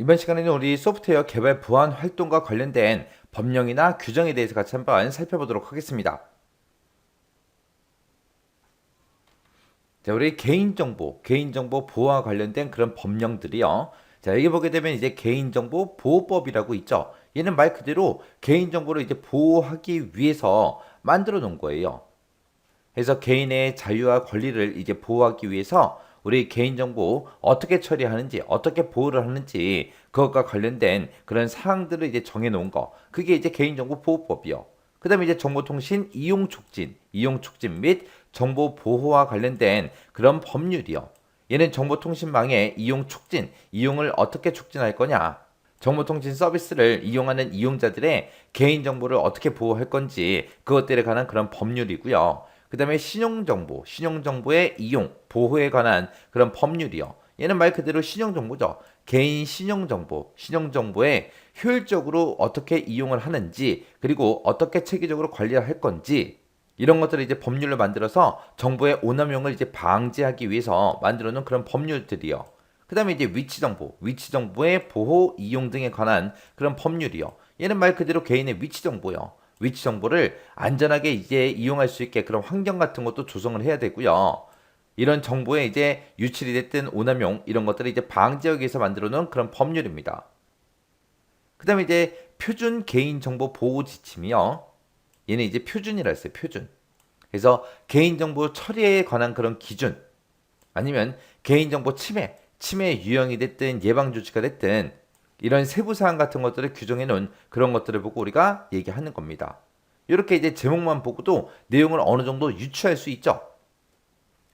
이번 시간에는 우리 소프트웨어 개발 보안 활동과 관련된 법령이나 규정에 대해서 같이 한번 살펴보도록 하겠습니다. 자, 우리 개인정보, 개인정보 보호와 관련된 그런 법령들이요. 자, 여기 보게 되면 이제 개인정보 보호법이라고 있죠. 얘는 말 그대로 개인정보를 이제 보호하기 위해서 만들어 놓은 거예요. 그래서 개인의 자유와 권리를 이제 보호하기 위해서 우리 개인정보 어떻게 처리하는지, 어떻게 보호를 하는지, 그것과 관련된 그런 사항들을 이제 정해놓은 거. 그게 이제 개인정보 보호법이요. 그 다음에 이제 정보통신 이용 촉진, 이용 촉진 및 정보 보호와 관련된 그런 법률이요. 얘는 정보통신망의 이용 촉진, 이용을 어떻게 촉진할 거냐. 정보통신 서비스를 이용하는 이용자들의 개인정보를 어떻게 보호할 건지 그것들에 관한 그런 법률이고요. 그 다음에 신용정보, 신용정보의 이용, 보호에 관한 그런 법률이요. 얘는 말 그대로 신용정보죠. 개인 신용정보, 신용정보에 효율적으로 어떻게 이용을 하는지, 그리고 어떻게 체계적으로 관리를 할 건지, 이런 것들을 이제 법률로 만들어서 정보의 오남용을 이제 방지하기 위해서 만들어 놓은 그런 법률들이요. 그 다음에 이제 위치 정보, 위치 정보의 보호, 이용 등에 관한 그런 법률이요. 얘는 말 그대로 개인의 위치 정보요. 위치 정보를 안전하게 이제 이용할 수 있게 그런 환경 같은 것도 조성을 해야 되고요. 이런 정보에 이제 유출이 됐든 오남용 이런 것들을 이제 위해서 만들어 놓은 그런 법률입니다. 그 다음에 이제 표준 개인정보 보호 지침이요. 얘는 이제 표준이라 했어요. 표준. 그래서 개인정보 처리에 관한 그런 기준 아니면 개인정보 침해, 침해 유형이 됐든 예방 조치가 됐든 이런 세부 사항 같은 것들을 규정해 놓은 그런 것들을 보고 우리가 얘기하는 겁니다. 이렇게 이제 제목만 보고도 내용을 어느 정도 유추할 수 있죠.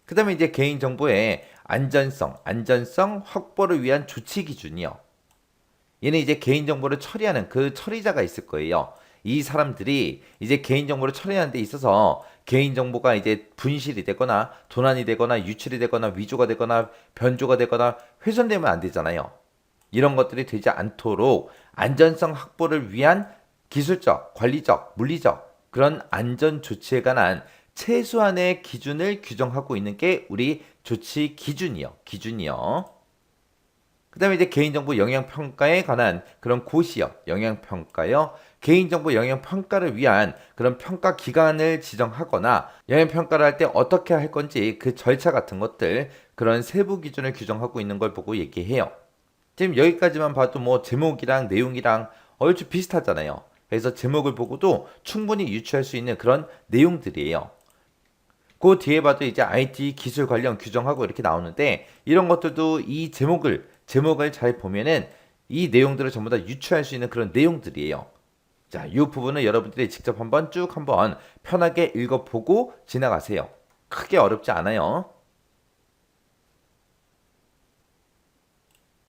그 다음에 이제 개인정보의 안전성, 안전성 확보를 위한 조치 기준이요. 얘는 이제 개인정보를 처리하는 그 처리자가 있을 거예요. 이 사람들이 이제 개인정보를 처리하는 데 있어서 개인정보가 이제 분실이 되거나 도난이 되거나 유출이 되거나 위조가 되거나 변조가 되거나 훼손되면 안 되잖아요. 이런 것들이 되지 않도록 안전성 확보를 위한 기술적, 관리적, 물리적 그런 안전 조치에 관한 최소한의 기준을 규정하고 있는 게 우리 조치 기준이요. 기준이요. 그 다음에 이제 개인정보 영향평가에 관한 그런 고시요. 영향평가요. 개인정보 영향평가를 위한 그런 평가 기간을 지정하거나 영향평가를 할 때 어떻게 할 건지 그 절차 같은 것들 그런 세부 기준을 규정하고 있는 걸 보고 얘기해요. 지금 여기까지만 봐도 뭐 제목이랑 내용이랑 얼추 비슷하잖아요. 그래서 제목을 보고도 충분히 유추할 수 있는 그런 내용들이에요. 그 뒤에 봐도 이제 IT 기술 관련 규정하고 이렇게 나오는데 이런 것들도 이 제목을 제목을 잘 보면은 이 내용들을 전부 다 유추할 수 있는 그런 내용들이에요. 자, 이 부분은 여러분들이 직접 한번 쭉 한번 편하게 읽어보고 지나가세요. 크게 어렵지 않아요.